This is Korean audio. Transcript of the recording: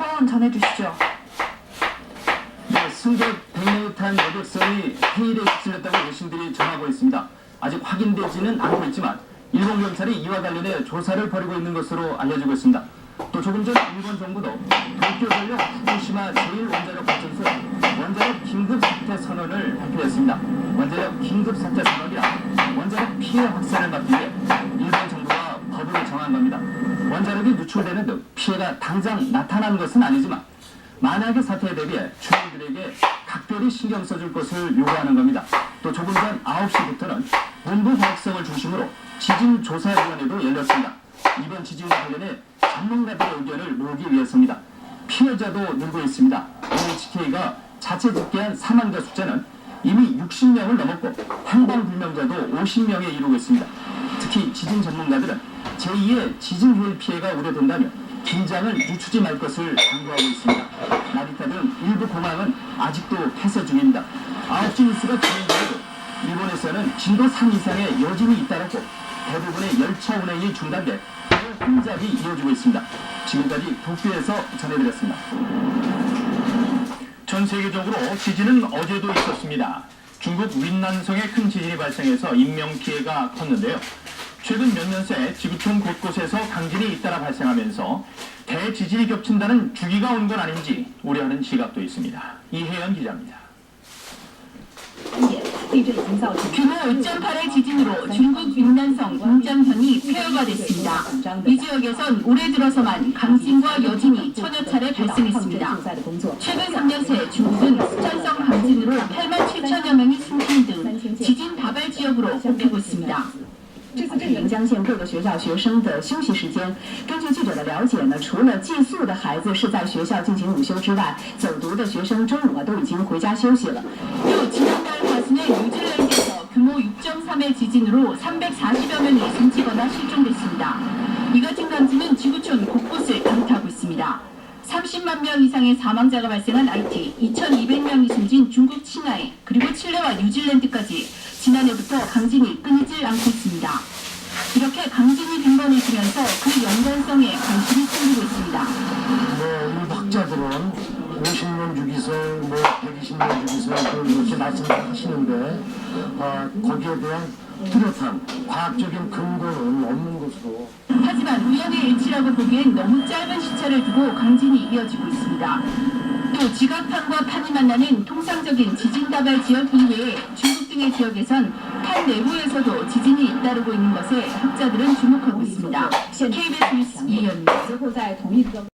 상황 전해주시죠. 네, 승객 100명이 탄 여객선이 해일에 휩쓸렸다고 외신들이 전하고 있습니다. 아직 확인되지는 않고 있지만 일본 경찰이 이와 관련해 조사를 벌이고 있는 것으로 알려지고 있습니다. 또 조금 전 일본 정부도 도쿄전력 후쿠시마 제1원자력 발전소 원자력 긴급 사태 선언을 발표했습니다. 원자력 긴급 사태 선언이라 원자력 피해 확산을 막기 위해 일본 정부가 법을 정한 겁니다. 원자력이 누출되는 등 피해가 당장 나타난 것은 아니지만 만약의 사태에 대비해 주민들에게 각별히 신경 써줄 것을 요구하는 겁니다. 또 조금 전 9시부터는 본부 과학성을 중심으로 지진조사위원회도 열렸습니다. 이번 지진과 관련해 전문가들의 의견을 모으기 위해서입니다. 피해자도 늘고 있습니다. NHK가 자체 집계한 사망자 숫자는 이미 60명을 넘었고 행방불명자도 50명에 이르고 있습니다. 특히 지진 전문가들은 제2의 지진 후일 피해가 우려된다며 긴장을 늦추지 말 것을 당부하고 있습니다. 나리타 등 일부 공항은 아직도 폐쇄 중입니다. 9시 뉴스가 진행되고 일본에서는 진도 3 이상의 여진이 잇따랐고 대부분의 열차 운행이 중단돼 혼잡이 이어지고 있습니다. 지금까지 도쿄에서 전해드렸습니다. 전 세계적으로 지진은 어제도 있었습니다. 중국 윈난성에 큰 지진이 발생해서 인명 피해가 컸는데요. 최근 몇 년 새 지구촌 곳곳에서 강진이 잇따라 발생하면서 대지진이 겹친다는 주기가 온 건 아닌지 우려하는 시각도 있습니다. 이혜연 기자입니다. 규모 5.8의 지진으로 중국 윈난성 인전현이 폐허가 됐습니다. 이 지역에선 올해 들어서만 강진과 여진이 천여 차례 발생했습니다. 최근 3년 새 중국은 수천성 강진으로 8만 7천여 명이 숨진 등 지진 다발 지역으로 꼽히고 있습니다. 这次震源将限各个学校学生的休息时间。根据记者的了解呢，除了寄宿的孩子是在学校进行午休之外，走读的学生中午啊都已经回家休息了。 또 지난달 가슴에 뉴질랜드에서 규모 6.3의 지진으로 340여 명이 숨지거나 실종됐습니다. 이 같은 강진은 지구촌 곳곳을 강타하고 있습니다. 30만 명 이상의 사망자가 발생한 아이티, 2,200명이 숨진 중국 칭하이, 그리고 칠레와 뉴질랜드까지 지난해부터 강진이 끊이질 않고 있습니다. 이렇게 강진이 빈번해지면서 그 연관성에 관심이 생기고 있습니다. 뭐 우리 학자들은 50년 주기설, 뭐 120년 주기설 그렇게 말씀하시는데 어, 거기에 대한 뚜렷한 과학적인 근거는 없는 것으로 하지만 우연의 일치라고 보기엔 너무 짧은 시차를 두고 강진이 이어지고 있습니다. 또 지각판과 판이 만나는 통상적인 지진 다발 지역 이외에 중국 등의 지역에선 칸 내부에서도 지진이 잇따르고 있는 것에 학자들은 주목하고 있습니다. KBS 뉴스 이현미.